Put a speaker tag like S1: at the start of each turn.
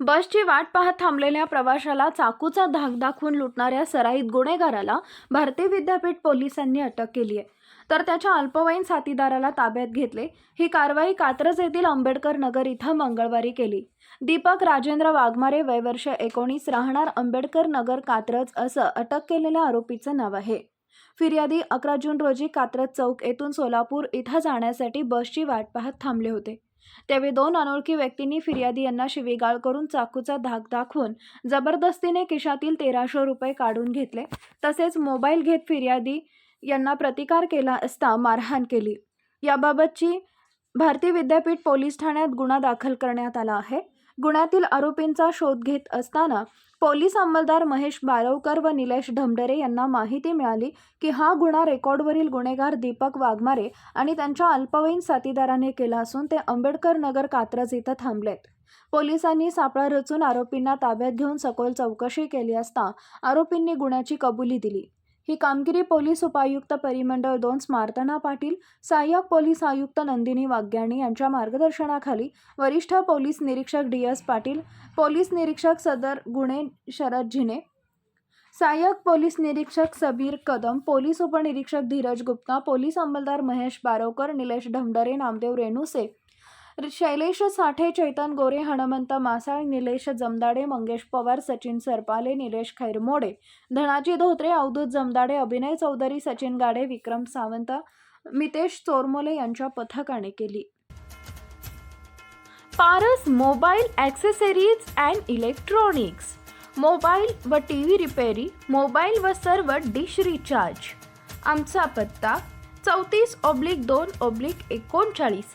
S1: बसची वाट पाहत थांबलेल्या प्रवाशाला चाकूचा धाक दाखवून लुटणाऱ्या सराईत गुन्हेगाराला भारतीय विद्यापीठ पोलिसांनी अटक केली आहे. तर त्याच्या अल्पवयीन साथीदाराला ताब्यात घेतले. ही कारवाई कात्रज येथील आंबेडकर नगर इथं मंगळवारी केली. दीपक राजेंद्र वाघमारे वयवर्ष एकोणीस राहणार आंबेडकर नगर कात्रज असं अटक केलेल्या आरोपीचं नाव आहे. फिर्यादी अकरा जून रोजी कात्रज चौक येथून सोलापूर इथं जाण्यासाठी बसची वाट पाहत थांबले होते. त्यावेळी दोन अनोळखी व्यक्तींनी फिर्यादी यांना शिवीगाळ करून चाकूचा धाक दाखवून जबरदस्तीने खिशातील तेराशे रुपये काढून घेतले. तसेच मोबाईल घेत फिर्यादी यांना प्रतिकार केला असता मारहाण केली. याबाबतची भारतीय विद्यापीठ पोलीस ठाण्यात गुन्हा दाखल करण्यात आला आहे. गुन्ह्यातील आरोपींचा शोध घेत असताना पोलीस अंमलदार महेश बारवकर व निलेश ढमडरे यांना माहिती मिळाली की हा गुन्हा रेकॉर्डवरील गुन्हेगार दीपक वाघमारे आणि त्यांच्या अल्पवयीन साथीदाराने केला असून ते आंबेडकर नगर कात्रज इथं थांबलेत. पोलिसांनी सापळा रचून आरोपींना ताब्यात घेऊन सखोल चौकशी केली असता आरोपींनी गुन्ह्याची कबुली दिली. ही कामगिरी पोलीस उपायुक्त परिमंडळ दोन स्मार्तना पाटील सहाय्यक पोलीस आयुक्त नंदिनी वाग्याणी यांच्या मार्गदर्शनाखाली वरिष्ठ पोलीस निरीक्षक डी एस पाटील पोलीस निरीक्षक सदर गुणे शरद झिने सहाय्यक पोलीस निरीक्षक सबीर कदम पोलीस उपनिरीक्षक धीरज गुप्ता पोलीस अंमलदार महेश बारवकर निलेश ढमडरे नामदेव रेणुसे शैलेश साठे चैतन गोरे हनुमंत मासाळ निलेश जमदाडे मंगेश पवार सचिन सरपाले निलेश खैरमोडे धनाजी धोत्रे अवधूत जमदाडे अभिनय चौधरी सचिन गाडे विक्रम सावंत मितेश चोरमोले यांच्या पथकाने केली. Paras mobile accessories and electronics. Mobile व टी व्ही रिपेरी मोबाईल व सर्व डिश रिचार्ज. आमचा पत्ता चौतीस ऑब्लिक दोन ऑब्लिक एकोणचाळीस.